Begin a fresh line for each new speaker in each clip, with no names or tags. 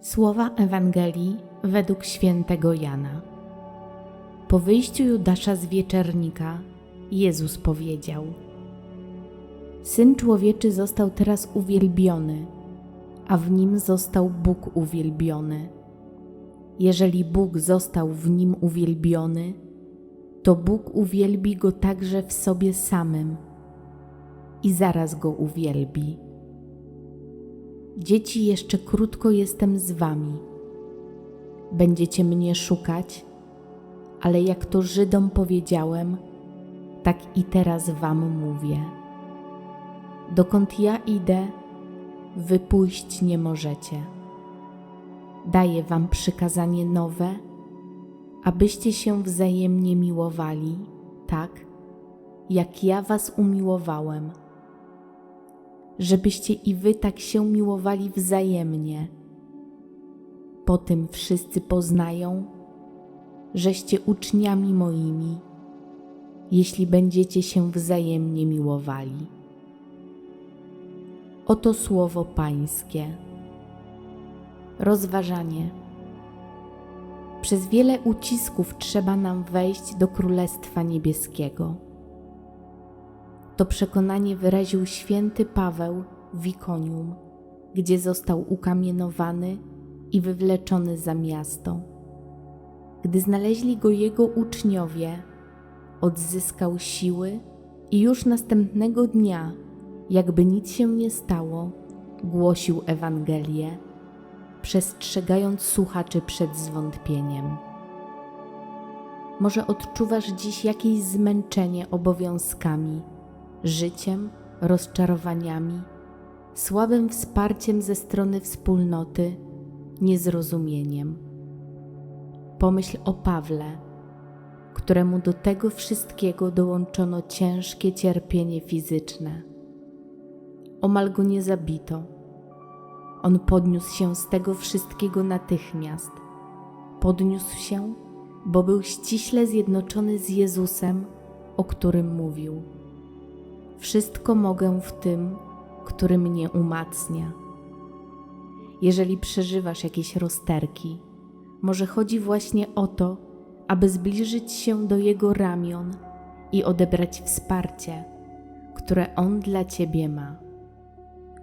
Słowa Ewangelii według świętego Jana. Po wyjściu Judasza z wieczernika, Jezus powiedział: Syn człowieczy został teraz uwielbiony, a w nim został Bóg uwielbiony. Jeżeli Bóg został w nim uwielbiony, to Bóg uwielbi go także w sobie samym i zaraz go uwielbi. Dzieci, jeszcze krótko jestem z wami. Będziecie mnie szukać, ale jak to Żydom powiedziałem, tak i teraz wam mówię. Dokąd ja idę, wy pójść nie możecie. Daję wam przykazanie nowe, abyście się wzajemnie miłowali, tak jak ja was umiłowałem żebyście i wy tak się miłowali wzajemnie. Po tym wszyscy poznają, żeście uczniami moimi, jeśli będziecie się wzajemnie miłowali. Oto słowo Pańskie. Rozważanie. Przez wiele ucisków trzeba nam wejść do Królestwa Niebieskiego. To przekonanie wyraził święty Paweł w Ikonium, gdzie został ukamienowany i wywleczony za miasto. Gdy znaleźli go jego uczniowie, odzyskał siły i już następnego dnia, jakby nic się nie stało, głosił Ewangelię, przestrzegając słuchaczy przed zwątpieniem. Może odczuwasz dziś jakieś zmęczenie obowiązkami, życiem, rozczarowaniami, słabym wsparciem ze strony wspólnoty, niezrozumieniem. Pomyśl o Pawle, któremu do tego wszystkiego dołączono ciężkie cierpienie fizyczne. Omal go nie zabito. On podniósł się z tego wszystkiego natychmiast. Podniósł się, bo był ściśle zjednoczony z Jezusem, o którym mówił. Wszystko mogę w tym, który mnie umacnia. Jeżeli przeżywasz jakieś rozterki, może chodzi właśnie o to, aby zbliżyć się do Jego ramion i odebrać wsparcie, które On dla Ciebie ma.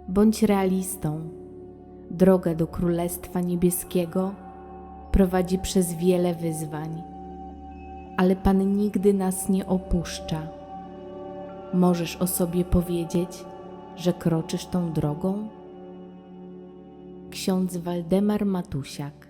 Bądź realistą. Droga do Królestwa Niebieskiego prowadzi przez wiele wyzwań, ale Pan nigdy nas nie opuszcza możesz o sobie powiedzieć, że kroczysz tą drogą? Ksiądz Waldemar Matusiak